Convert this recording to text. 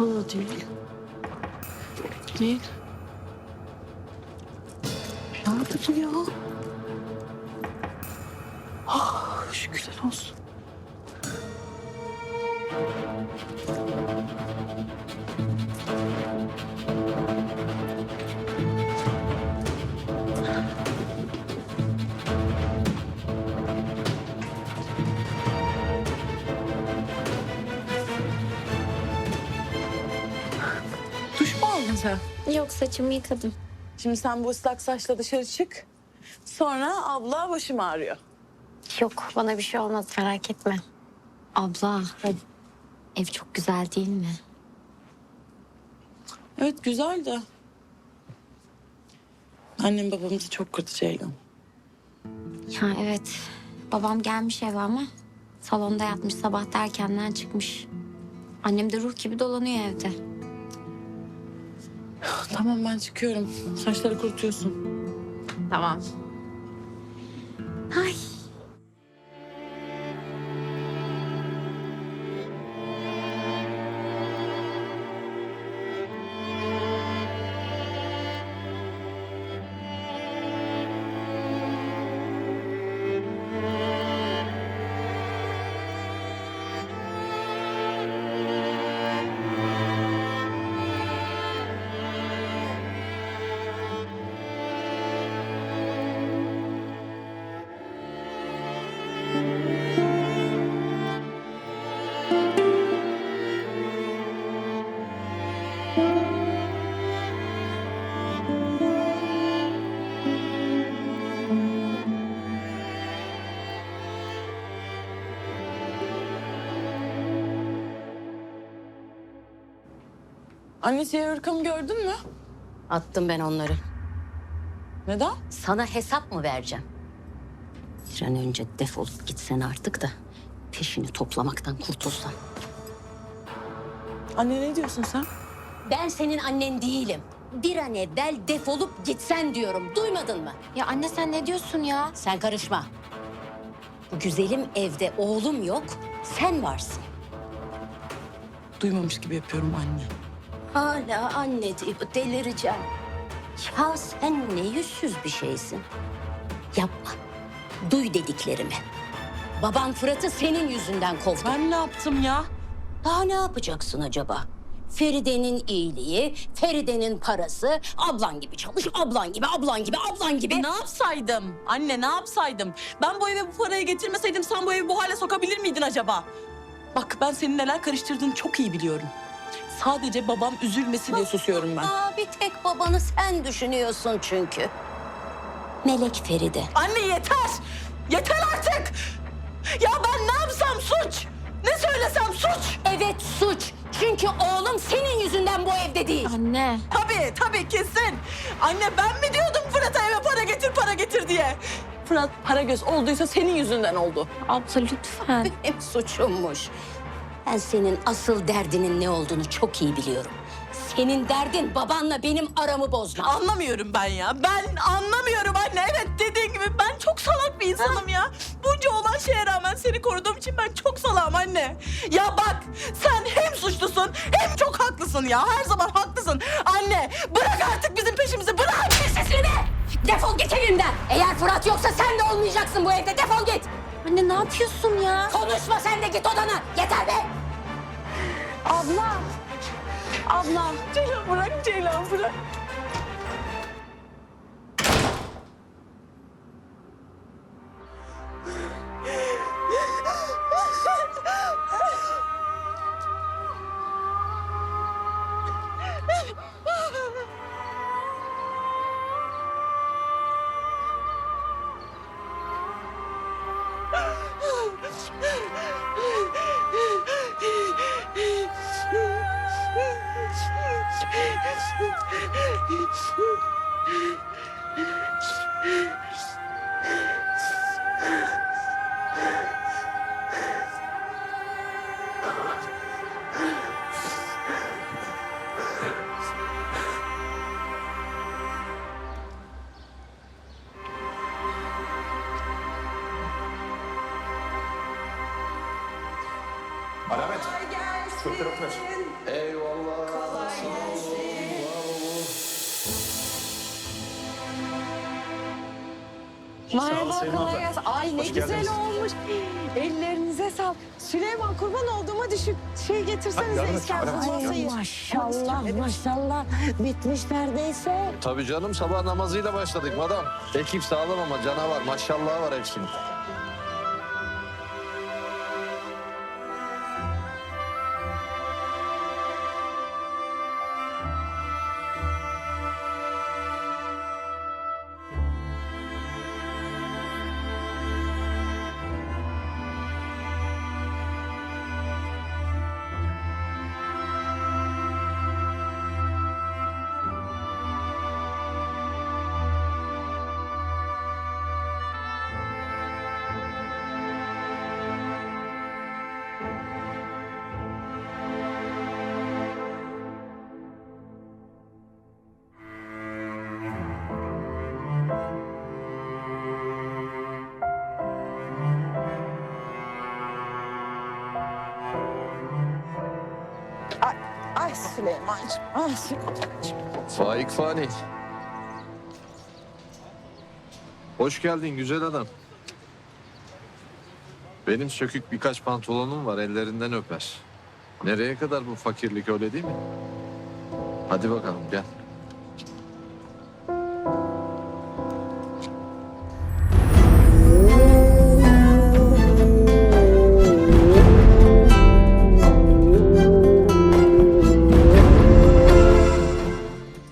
Da değil. Değil. Nerededir ya? Ah, şükürler olsun. Aldın sen? Yok saçımı yıkadım. Şimdi sen bu ıslak saçla dışarı çık. Sonra abla başım ağrıyor. Yok bana bir şey olmaz merak etme. Abla ev çok güzel değil mi? Evet güzel de. Annem babamızı çok kötü Ceylan. Ya evet babam gelmiş eve ama salonda yatmış sabah da erkenden çıkmış. Annem de ruh gibi dolanıyor evde. Tamam ben çıkıyorum. Saçları kurutuyorsun. Tamam. Ay. Anne siyah hırkamı gördün mü? Attım ben onları. Neden? Sana hesap mı vereceğim? Bir an önce defolup gitsen artık da peşini toplamaktan kurtulsan. Anne ne diyorsun sen? Ben senin annen değilim. Bir an evvel defolup gitsen diyorum. Duymadın mı? Ya anne sen ne diyorsun ya? Sen karışma. Bu güzelim evde oğlum yok. Sen varsın. Duymamış gibi yapıyorum anne. Hala anne deyip delireceğim. Ya sen ne yüzsüz bir şeysin. Yapma. Duy dediklerimi. Baban Fırat'ı senin yüzünden kovdu. Ben ne yaptım ya? Daha ne yapacaksın acaba? Feride'nin iyiliği, Feride'nin parası, ablan gibi çalış, ablan gibi, ablan gibi, ablan gibi. Ne yapsaydım? Anne ne yapsaydım? Ben bu eve bu parayı getirmeseydim sen bu evi bu hale sokabilir miydin acaba? Bak ben senin neler karıştırdığını çok iyi biliyorum. Sadece babam üzülmesin diye susuyorum ben. Aa, bir tek babanı sen düşünüyorsun çünkü. Melek Feride. Anne yeter! Yeter artık! Ya ben ne yapsam suç? Ne söylesem suç? Evet suç. Çünkü oğlum senin yüzünden bu evde değil. Anne. Tabii tabii kesin. Anne ben mi diyordum Fırat'a eve para getir para getir diye? Fırat para göz olduysa senin yüzünden oldu. Abla lütfen. Benim suçummuş. Ben senin asıl derdinin ne olduğunu çok iyi biliyorum. Senin derdin babanla benim aramı bozmak. Anlamıyorum ben ya. Ben anlamıyorum anne. Evet dediğin gibi ben çok salak bir insanım ya. Bunca olan şeye rağmen seni koruduğum için ben çok salağım anne. Ya bak sen hem suçlusun hem çok haklısın ya. Her zaman haklısın. Anne bırak artık bizim peşimizi bırak. Sesini be! Defol git evimden. Eğer Fırat yoksa sen de olmayacaksın bu evde. Defol git. Anne ne yapıyorsun ya? Konuşma sen de git odana. Yeter be! Abla. Abla. Ceylan bırak Ceylan bırak. Alamet. Çok tarafı. Eyvallah. Kolay gelsin. Merhaba kolay gelsin. Ay ne Hoş güzel geldiniz. olmuş. Ellerinize sağlık. Süleyman kurban olduğuma düşüp şey getirsenize yardım Maşallah maşallah bitmiş neredeyse. Tabii canım sabah namazıyla başladık madam. Ekip sağlam ama canavar maşallah var hepsinin. Ay Süleyman'cığım. Ay Süleyman'cığım. Faik Fani. Hoş geldin güzel adam. Benim sökük birkaç pantolonum var ellerinden öper. Nereye kadar bu fakirlik öyle değil mi? Hadi bakalım gel.